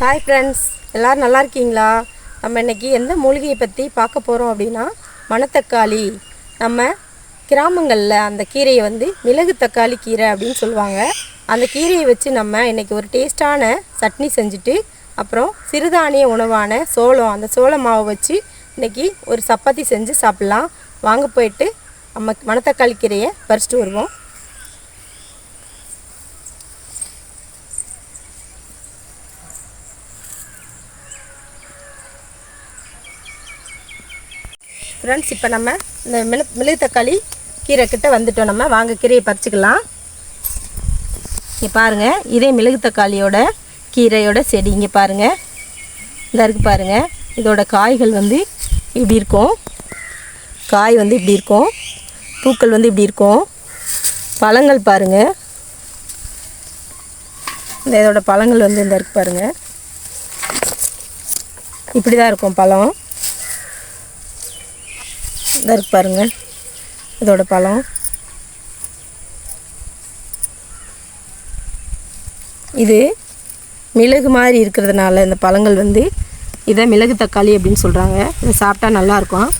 Hi friends எல்லோரும் நல்லா இருக்கீங்களா? நம்ம இன்றைக்கி எந்த மூலிகையை பற்றி பார்க்க போகிறோம் அப்படின்னா மணத்தக்காளி. நம்ம கிராமங்களில் அந்த கீரையை வந்து மிளகு தக்காளி கீரை அப்படின்னு சொல்லுவாங்க. அந்த கீரையை வச்சு நம்ம இன்றைக்கி ஒரு டேஸ்ட்டான சட்னி செஞ்சுட்டு அப்புறம் சிறுதானிய உணவான சோளம் அந்த சோள மாவை வச்சு இன்றைக்கி ஒரு சப்பாத்தி செஞ்சு சாப்பிட்லாம். வாங்க போயிட்டு நம்ம மணத்தக்காளி கீரையை பறிச்சிட்டு வருவோம். ஃப்ரெண்ட்ஸ் இப்போ நம்ம இந்த மிளு மிளகு தக்காளி கீரை கிட்ட வந்துட்டோம் நம்ம. வாங்க கீரையை பறிச்சுக்கலாம். இங்கே பாருங்கள் இதே மிளகு தக்காளியோட கீரையோட செடி. இங்கே பாருங்கள் இந்த இருக்கு பாருங்கள் இதோட காய்கள் வந்து இப்படி இருக்கும். காய் வந்து இப்படி இருக்கும். பூக்கள் வந்து இப்படி இருக்கும். பழங்கள் பாருங்கள் இந்த இதோட பழங்கள் வந்து இந்த இருக்கு பாருங்கள் இப்படி தான் இருக்கும் பழம். இதாக இருக்கு பாருங்கள் இதோட பழம். இது மிளகு மாதிரி இருக்கிறதுனால இந்த பழங்கள் வந்து இதை மிளகு தக்காளி அப்படின்னு சொல்கிறாங்க இதை சாப்பிட்டா நல்லாயிருக்கும்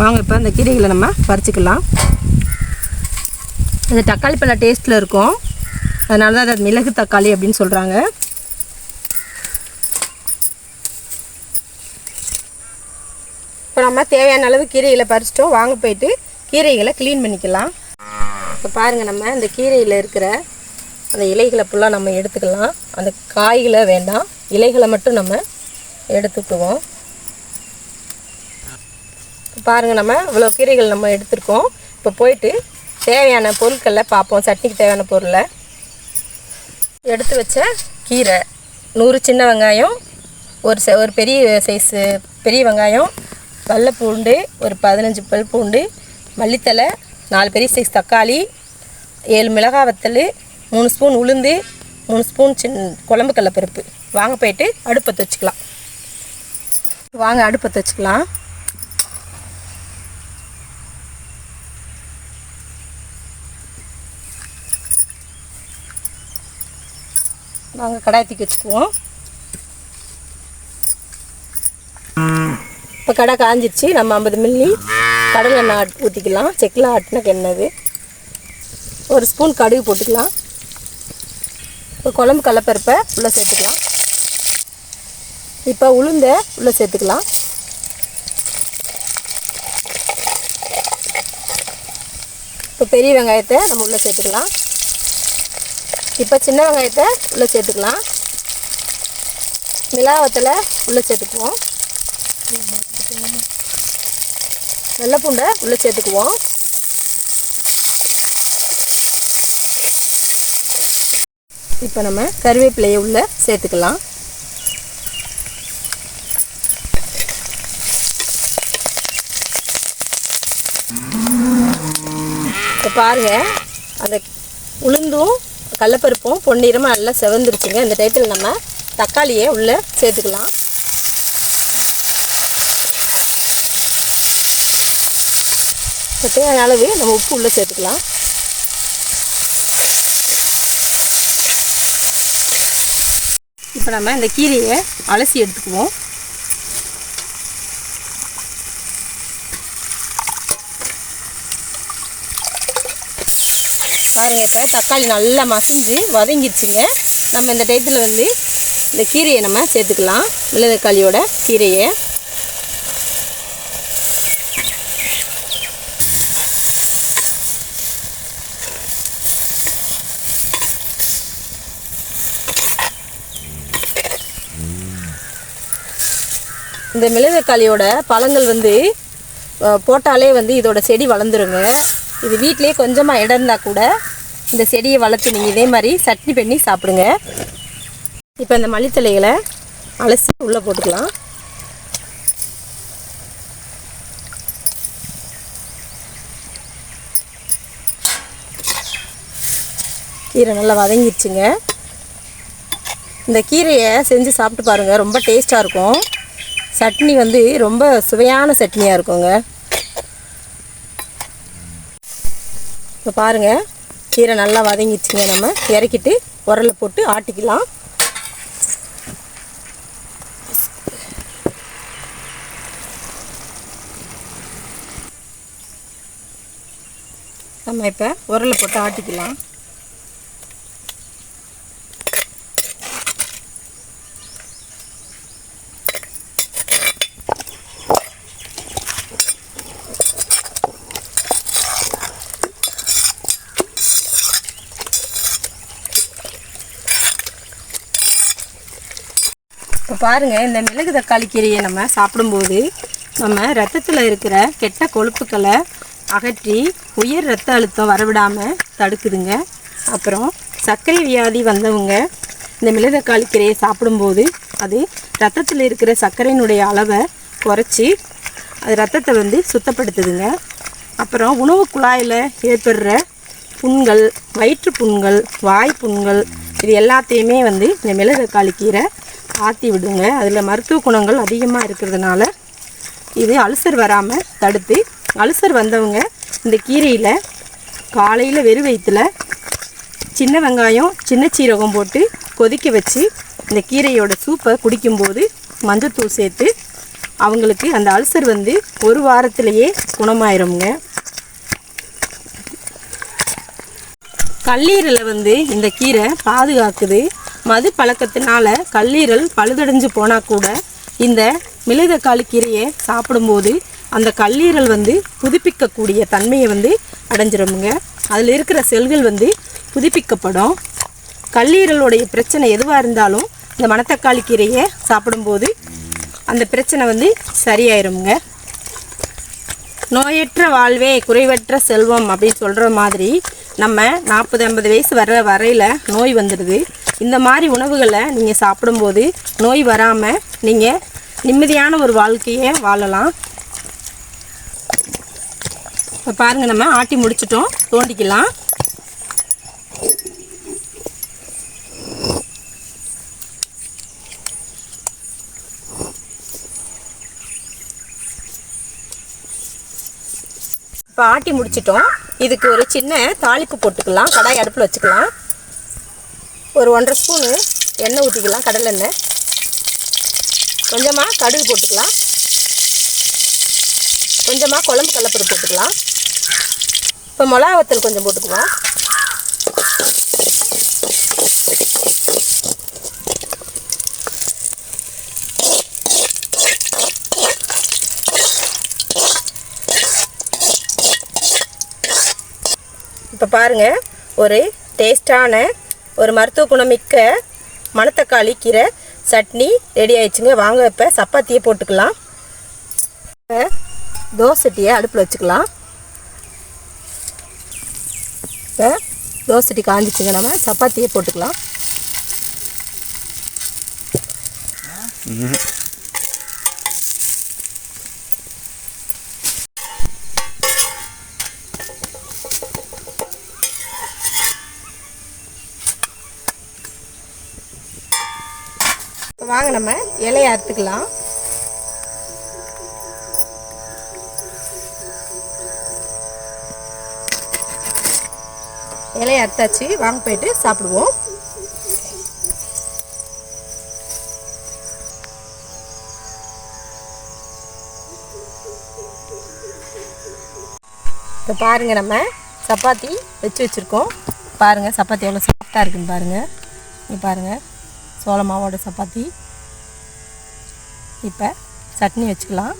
வாங்க இப்போ அந்த கீரைகளை நம்ம பறிச்சிக்கலாம். இந்த தக்காளி பழம் டேஸ்ட்டில் இருக்கும். அதனால தான் அதை மிளகு தக்காளி அப்படின்னு சொல்கிறாங்க இப்போ நம்ம தேவையான அளவு கீரைகளை பறிச்சிட்டோம். வாங்க போயிட்டு கீரைகளை க்ளீன் பண்ணிக்கலாம். இப்போ பாருங்கள் நம்ம இந்த கீரையில் இருக்கிற அந்த இலைகளை ஃபுல்லாக நம்ம எடுத்துக்கலாம். அந்த காய்களை வேண்டாம் இலைகளை மட்டும் நம்ம எடுத்துக்குவோம் இப்போ பாருங்கள் நம்ம இவ்வளோ கீரைகள் நம்ம எடுத்துருக்கோம். இப்போ போயிட்டு தேவையான பொருட்களை பார்ப்போம். சட்னிக்கு தேவையான பொருளை. எடுத்து வச்ச கீரை. நூறு சின்ன வெங்காயம் ஒரு ச ஒரு பெரிய சைஸு பெரிய வெங்காயம் வெள்ளை பூண்டு ஒரு பதினஞ்சு பல் பூண்டு மல்லித்தலை நாலு பெரிய சைஸ் தக்காளி ஏழு மிளகாய் வத்தல் மூணு ஸ்பூன் உளுந்து மூணு ஸ்பூன் சின்ன குழம்பு கடலப்பருப்பு. வாங்க போயிட்டு அடுப்பை வச்சுக்கலாம். வாங்க அடுப்பை வச்சுக்கலாம். வாங்க கடாய் வச்சுக்குவோம். இப்போ கடை காஞ்சிருச்சு. நம்ம ஐம்பது மில்லி கடலை எண்ணெய் ஆட் ஊற்றிக்கலாம் செக்கில் ஆட்டின எண்ணெய் ஒரு ஸ்பூன் கடுகு போட்டுக்கலாம். இப்போ குழம்பு கடலப்பருப்பை உள்ளே சேர்த்துக்கலாம். இப்போ உளுந்த உள்ளே சேர்த்துக்கலாம். இப்போ பெரிய வெங்காயத்தை நம்ம உள்ளே சேர்த்துக்கலாம். இப்போ சின்ன வெங்காயத்தை உள்ளே சேர்த்துக்கலாம். மிளகாவத்தில் உள்ளே சேர்த்துக்குவோம். வெள்ளை பூண்டை உள்ளே சேர்த்துக்குவோம். இப்போ நம்ம கருவேப்பிலையை உள்ளே சேர்த்துக்கலாம். இப்போ பாருங்கள் அந்த உளுந்தும் கடலப்பருப்பும் பொன்னிறமாக நல்லா செவந்துருச்சுங்க. இந்த டைத்தில் நம்ம தக்காளியை உள்ளே சேர்த்துக்கலாம். இப்போ தேவையான அளவு நம்ம உப்பு உள்ளே சேர்த்துக்கலாம். இப்போ நம்ம இந்த கீரையை அலசி எடுத்துக்குவோம். பாருங்கள் இப்போ தக்காளி நல்லா மசிஞ்சு வதங்கிடுச்சுங்க. நம்ம இந்த டயத்தில் வந்து இந்த கீரையை நம்ம சேர்த்துக்கலாம். மிளகு தக்காளியோட கீரையை. இந்த மிளகுக்காளியோட பழங்கள் வந்து போட்டாலே வந்து இதோட செடி வளர்ந்துருங்க. இது வீட்டிலேயே கொஞ்சமாக இடம் இருந்தால் கூட இந்த செடியை வளர்த்து நீங்கள் இதே மாதிரி சட்னி பண்ணி சாப்பிடுங்க. இப்போ இந்த மல்லித்தலைகளை அலசி உள்ளே போட்டுக்கலாம். கீரை நல்லா வதங்கிடுச்சுங்க இந்த கீரையை செஞ்சு சாப்பிட்டு பாருங்கள் ரொம்ப டேஸ்ட்டாக இருக்கும். சட்னி வந்து ரொம்ப சுவையான சட்னியாக இருக்குங்க. இப்போ பாருங்கள் கீரை நல்லா வதங்கிடுச்சுங்க நம்ம. இறக்கிட்டு உரலை போட்டு ஆட்டிக்கலாம். நம்ம இப்போ உரலை போட்டு ஆட்டிக்கலாம். பாருங்கள் இந்த மிளகு தக்காளி கீரையை நம்ம சாப்பிடும்போது நம்ம ரத்தத்தில் இருக்கிற கெட்ட கொழுப்புக்களை அகற்றி உயர் ரத்த அழுத்தம் வரவிடாமல் தடுக்குதுங்க. அப்புறம் சர்க்கரை வியாதி வந்தவங்க இந்த மிளகு தக்காளி கீரையை சாப்பிடும்போது அது ரத்தத்தில் இருக்கிற சர்க்கரையினுடைய அளவை குறைச்சி அது ரத்தத்தை வந்து சுத்தப்படுத்துதுங்க. அப்புறம் உணவு குழாயில் ஏற்படுற புண்கள் வயிற்று புண்கள் வாய் புண்கள் இது எல்லாத்தையுமே வந்து இந்த மிளகு தக்காளி கீரை ஆற்றி விடுங்க. அதில் மருத்துவ குணங்கள் அதிகமாக இருக்கிறதுனால இது அல்சர் வராமல் தடுத்து அல்சர் வந்தவங்க இந்த கீரையில் காலையில் வெறும் வயிற்றுல சின்ன வெங்காயம் சின்ன சீரகம் போட்டு கொதிக்க வச்சு இந்த கீரையோட சூப்பை குடிக்கும்போது மஞ்சத்தூள் சேர்த்து அவங்களுக்கு அந்த அல்சர் வந்து ஒரு வாரத்திலேயே குணமாயிருங்க கல்லீரலை வந்து இந்த கீரை பாதுகாக்குது. மது பழக்கத்தினால கல்லீரல் பழுதடைஞ்சு போனால் கூட இந்த மிளகக்காளி கீரையை சாப்பிடும்போது அந்த கல்லீரல் வந்து புதுப்பிக்கக்கூடிய தன்மையை வந்து அடைஞ்சிருமுங்க. அதில் இருக்கிற செல்கள் வந்து புதுப்பிக்கப்படும். கல்லீரலுடைய பிரச்சனை எதுவாக இருந்தாலும் இந்த மணத்தக்காளி கீரையை சாப்பிடும்போது அந்த பிரச்சனை வந்து சரியாயிருமுங்க. நோயற்ற வாழ்வே குறைவற்ற செல்வம் அப்படின்னு சொல்கிற மாதிரி நம்ம நாற்பது ஐம்பது வயசு வர வரையில் நோய் வந்துடுது. இந்த மாதிரி உணவுகளை நீங்கள் சாப்பிடும்போது நோய் வராமல் நீங்கள் நிம்மதியான ஒரு வாழ்க்கையை வாழலாம். இப்போ பாருங்கள் நம்ம ஆட்டி முடிச்சிட்டோம். தோண்டிக்கலாம். இப்போ ஆட்டி முடிச்சிட்டோம். இதுக்கு ஒரு சின்ன தாளிப்பு போட்டுக்கலாம். கடாய் அடுப்பில் வச்சுக்கலாம். ஒரு ஒன்றரை ஸ்பூனு எண்ணெய் ஊற்றிக்கலாம் கடலெண்ணெய் கொஞ்சமாக கடுகு போட்டுக்கலாம். கொஞ்சமாக குழம்பு கடலப்பருப்பு போட்டுக்கலாம். இப்போ மிளகா வத்தல் கொஞ்சம் போட்டுக்கலாம். இப்போ பாருங்கள் ஒரு டேஸ்டான ஒரு மருத்துவ குணமிக்க மணத்தக்காளி கீரை சட்னி ரெடி ஆயிடுச்சுங்க. வாங்க இப்போ சப்பாத்தியை போட்டுக்கலாம். தோசை தோசைட்டியை அடுப்பில் வச்சுக்கலாம். இப்போ தோசைட்டி காஞ்சிச்சுங்க. நம்ம சப்பாத்தியே போட்டுக்கலாம். இப்போ வாங்க நம்ம இலையை அறுத்துக்கலாம். இலையை அறுத்தாச்சு. வாங்க போயிட்டு சாப்பிடுவோம். இப்போ பாருங்கள் நம்ம சப்பாத்தி வச்சு வச்சுருக்கோம். பாருங்கள் சப்பாத்தி எவ்வளோ சாஃப்டாக இருக்குன்னு பாருங்கள் இங்கே பாருங்கள் சோள மாவோட சப்பாத்தி. இப்போ சட்னி வச்சுக்கலாம்.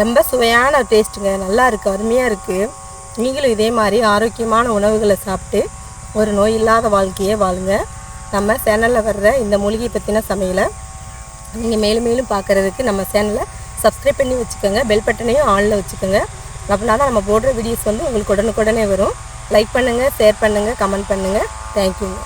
ரொம்ப சுவையான டேஸ்ட்டுங்க. நல்லா இருக்குது அருமையாக இருக்குது நீங்களும் இதே மாதிரி ஆரோக்கியமான உணவுகளை சாப்பிட்டு ஒரு நோய் இல்லாத வாழ்க்கையே வாழுங்க. நம்ம சேனலில் வர்ற இந்த மூலிகை பற்றின சமையலை நீங்கள் மேலும் மேலும் பார்க்குறதுக்கு நம்ம சேனலை சப்ஸ்கிரைப் பண்ணி வச்சுக்கோங்க. பெல் பட்டனையும் ஆனில் வச்சுக்கோங்க. அப்படின்னா தான் நம்ம போடுற வீடியோஸ் வந்து உங்களுக்கு உடனுக்குடனே வரும். லைக் பண்ணுங்கள் ஷேர் பண்ணுங்கள் கமெண்ட் பண்ணுங்கள் தேங்க்யூங்க.